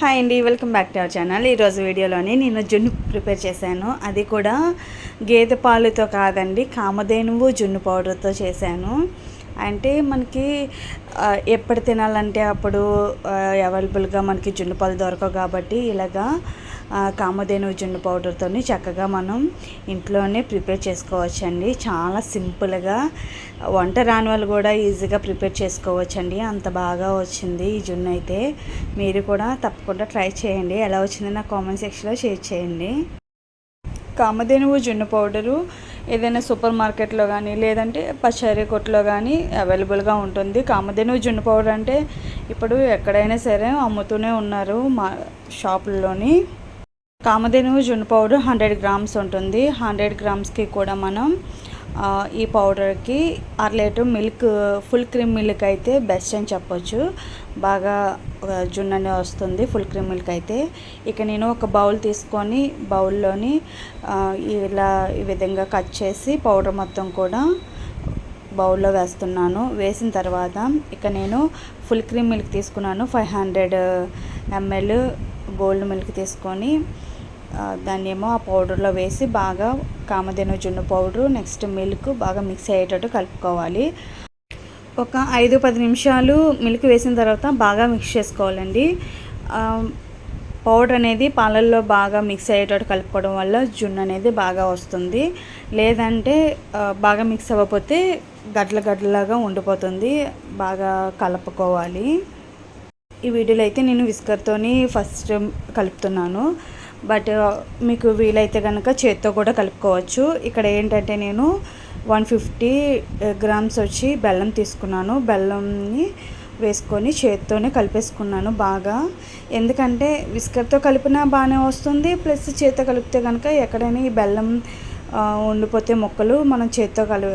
Hi అండి welcome back to our channel ఈరోజు వీడియోలోని నేను జున్ను ప్రిపేర్ చేశాను. అది కూడా గేదె పాలుతో కాదండి కామధేనువు జున్ను పౌడర్తో చేశాను. అంటే మనకి ఎప్పుడు తినాలంటే అప్పుడు అవైలబుల్గా మనకి జున్ను పాలు దొరకవు కాబట్టి ఇలాగా కామధేను జున్ను పౌడర్తో చక్కగా మనం ఇంట్లోనే ప్రిపేర్ చేసుకోవచ్చండి. చాలా సింపుల్గా వంట రాని వాళ్ళు కూడా ఈజీగా ప్రిపేర్ చేసుకోవచ్చండి. అంత బాగా వచ్చింది ఈ జున్ను అయితే మీరు కూడా తప్పకుండా ట్రై చేయండి. ఎలా వచ్చిందో నా కామెంట్ సెక్షన్లో షేర్ చేయండి. కామధేనువు జున్ను పౌడరు ఏదైనా సూపర్ మార్కెట్లో కానీ లేదంటే పచారీ కొట్లో కానీ అవైలబుల్గా ఉంటుంది. కామధేనువు జున్ను పౌడర్ అంటే ఇప్పుడు ఎక్కడైనా సరే అమ్ముతూనే ఉన్నారు మా షాపుల్లోని. కామధేను జున్ను పౌడర్ హండ్రెడ్ గ్రామ్స్ ఉంటుంది. హండ్రెడ్ గ్రామ్స్కి కూడా మనం ఈ పౌడర్కి అర litre milk full cream milk అయితే బెస్ట్ అని చెప్పొచ్చు. బాగా ఆ, జున్ను అనేది వస్తుంది ఫుల్ క్రీమ్ మిల్క్ అయితే. ఇక నేను ఒక బౌల్ తీసుకొని బౌల్లోని ఇలా ఈ విధంగా కట్ చేసి పౌడర్ మొత్తం కూడా బౌల్లో వేస్తున్నాను. వేసిన తర్వాత ఇక నేను ఫుల్ క్రీమ్ మిల్క్ తీసుకున్నాను. Five hundred ML gold milk తీసుకొని దాన్ని ఏమో ఆ పౌడర్లో వేసి బాగా కామధేను జున్ను పౌడరు నెక్స్ట్ మిల్క్ బాగా మిక్స్ అయ్యేటట్టు కలుపుకోవాలి. ఒక ఐదు పది నిమిషాలు మిల్క్ వేసిన తర్వాత బాగా మిక్స్ చేసుకోవాలండి. పౌడర్ అనేది పాలల్లో బాగా మిక్స్ అయ్యేటట్టు కలుపుకోవడం వల్ల జున్ను అనేది బాగా వస్తుంది. లేదంటే బాగా మిక్స్ అవ్వకపోతే గడ్ల గడ్లలాగా ఉండిపోతుంది. బాగా కలుపుకోవాలి. ఈ వీడియోలో అయితే నేను విస్కర్తోని ఫస్ట్ కలుపుతున్నాను. బట్ మీకు వీలైతే కనుక చేత్తో కూడా కలుపుకోవచ్చు. ఇక్కడ ఏంటంటే నేను వన్ ఫిఫ్టీ గ్రామ్స్ వచ్చి బెల్లం తీసుకున్నాను. బెల్లంని వేసుకొని చేత్తోనే కలిపేసుకున్నాను బాగా. ఎందుకంటే విస్కర్తో కలిపినా బాగానే వస్తుంది ప్లస్ చేత్తో కలిపితే కనుక ఎక్కడైనా ఈ బెల్లం ఉండిపోతే మొక్కలు మనం చేత్తో కలి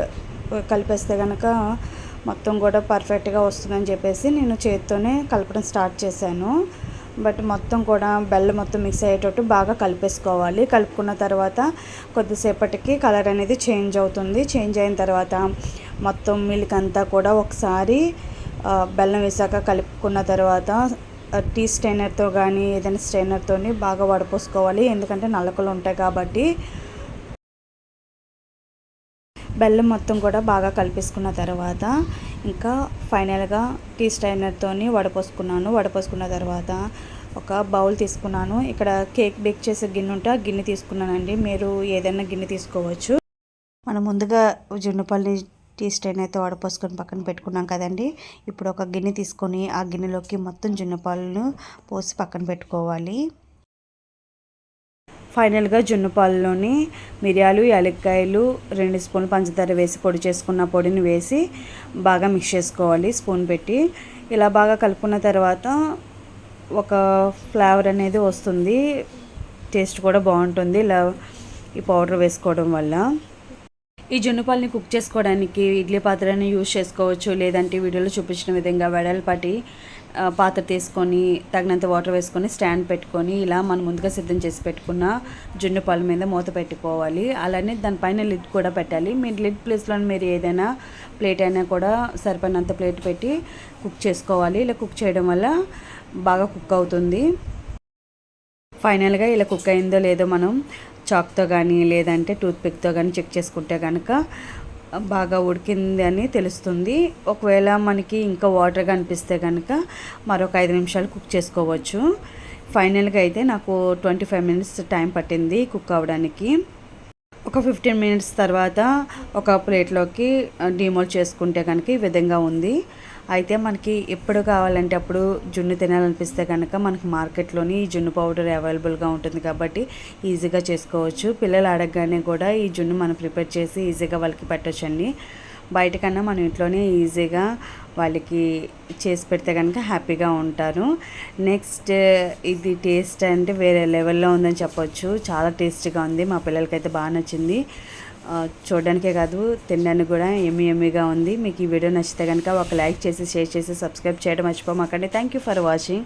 కలిపేస్తే కనుక మొత్తం కూడా పర్ఫెక్ట్గా వస్తుందని చెప్పేసి నేను చేత్తోనే కలపడం స్టార్ట్ చేశాను. బట్ మొత్తం కూడా బెల్లం మొత్తం మిక్స్ అయ్యేటట్టు బాగా కలిపేసుకోవాలి. కలుపుకున్న తర్వాత కొద్దిసేపటికి కలర్ అనేది చేంజ్ అవుతుంది. చేంజ్ అయిన తర్వాత మొత్తం మిల్క్ అంతా కూడా ఒకసారి బెల్లం వేసాక కలుపుకున్న తర్వాత టీ స్టైనర్తో కానీ ఏదైనా స్ట్రైనర్తో బాగా వడపోసుకోవాలి. ఎందుకంటే నలకలు ఉంటాయి కాబట్టి బెల్లం మొత్తం కూడా బాగా కలిపేసుకున్న తర్వాత ఇంకా ఫైనల్గా టీ స్టైనర్తో వడపోసుకున్నాను వడపోసుకున్న తర్వాత ఒక బౌల్ తీసుకున్నాను. ఇక్కడ కేక్ బేక్ చేసే గిన్నె ఉంటే ఆ గిన్నె తీసుకున్నానండి. మీరు ఏదైనా గిన్నె తీసుకోవచ్చు. మనం ముందుగా జున్నుపల్లి టీ స్టైన్ అయితే వడపోసుకొని పక్కన పెట్టుకున్నాం కదండి. ఇప్పుడు ఒక గిన్నె తీసుకొని ఆ గిన్నెలోకి మొత్తం జున్నుపాలను పోసి పక్కన పెట్టుకోవాలి. ఫైనల్గా జున్ను పాలలోని మిరియాలు యాలక్కాయలు రెండు స్పూన్లు పంచదార వేసి పొడి చేసుకున్న పొడిని వేసి బాగా మిక్స్ చేసుకోవాలి స్పూన్ పెట్టి. ఇలా బాగా కలుపుకున్న తర్వాత ఒక ఫ్లేవర్ అనేది వస్తుంది. టేస్ట్ కూడా బాగుంటుంది. ఇలా ఈ పౌడర్ వేసుకోవడం వల్ల. ఈ జున్నుపాలని కుక్ చేసుకోవడానికి ఇడ్లీ పాత్రని యూజ్ చేసుకోవచ్చు లేదంటే వీడియోలో చూపించిన విధంగా వెడల్పాటి పాత్ర తీసుకొని తగినంత వాటర్ వేసుకొని స్టాండ్ పెట్టుకొని ఇలా మనం ముందుగా సిద్ధం చేసి పెట్టుకున్న జున్నుపాల మీద మూత పెట్టుకోవాలి. అలానే దానిపైన లిడ్ కూడా పెట్టాలి. మీరు లిడ్ ప్లేస్లో మీరు ఏదైనా ప్లేట్ అయినా కూడా సరిపడినంత ప్లేట్ పెట్టి కుక్ చేసుకోవాలి. ఇలా కుక్ చేయడం వల్ల బాగా కుక్ అవుతుంది. ఫైనల్గా ఇలా కుక్ అయిందో లేదో మనం చాక్తో కానీ లేదంటే టూత్పిక్తో కానీ చెక్ చేసుకుంటే కనుక బాగా ఉడికింది అని తెలుస్తుంది. ఒకవేళ మనకి ఇంకా వాటర్ కనిపిస్తే కనుక మరొక ఐదు నిమిషాలు కుక్ చేసుకోవచ్చు. ఫైనల్గా అయితే నాకు ట్వంటీ ఫైవ్ మినిట్స్ టైం పట్టింది కుక్ అవ్వడానికి ఒక ఫిఫ్టీన్ మినిట్స్ తర్వాత ఒక ప్లేట్లోకి డిమోల్ చేసుకుంటే కనుక ఈ విధంగా ఉంది. అయితే మనకి ఎప్పుడు కావాలంటే అప్పుడు జున్ను తినాలనిపిస్తే కనుక మనకి మార్కెట్లోని ఈ జున్ను పౌడర్ అవైలబుల్గా ఉంటుంది కాబట్టి ఈజీగా చేసుకోవచ్చు. పిల్లలు అడగగానే కూడా ఈ జున్ను మనం ప్రిపేర్ చేసి ఈజీగా వాళ్ళకి పెట్టొచ్చండి. బయట కన్నా మనం ఇంట్లోనే ఈజీగా వాళ్ళకి చేసి పెడితే కనుక హ్యాపీగా ఉంటారు. నెక్స్ట్ ఇది టేస్ట్ అంటే వేరే లెవెల్లో ఉందని చెప్పొచ్చు. చాలా టేస్టీగా ఉంది. మా పిల్లలకైతే బాగా నచ్చింది. చూడడానికే కాదు తినడానికి కూడా ఎమ్మి ఎమ్మిగా ఉంది. మీకు ఈ వీడియో నచ్చితే కనుక ఒక లైక్ చేసి షేర్ చేసి సబ్స్క్రైబ్ చేయడం మర్చిపోమాకండి. Thank you for watching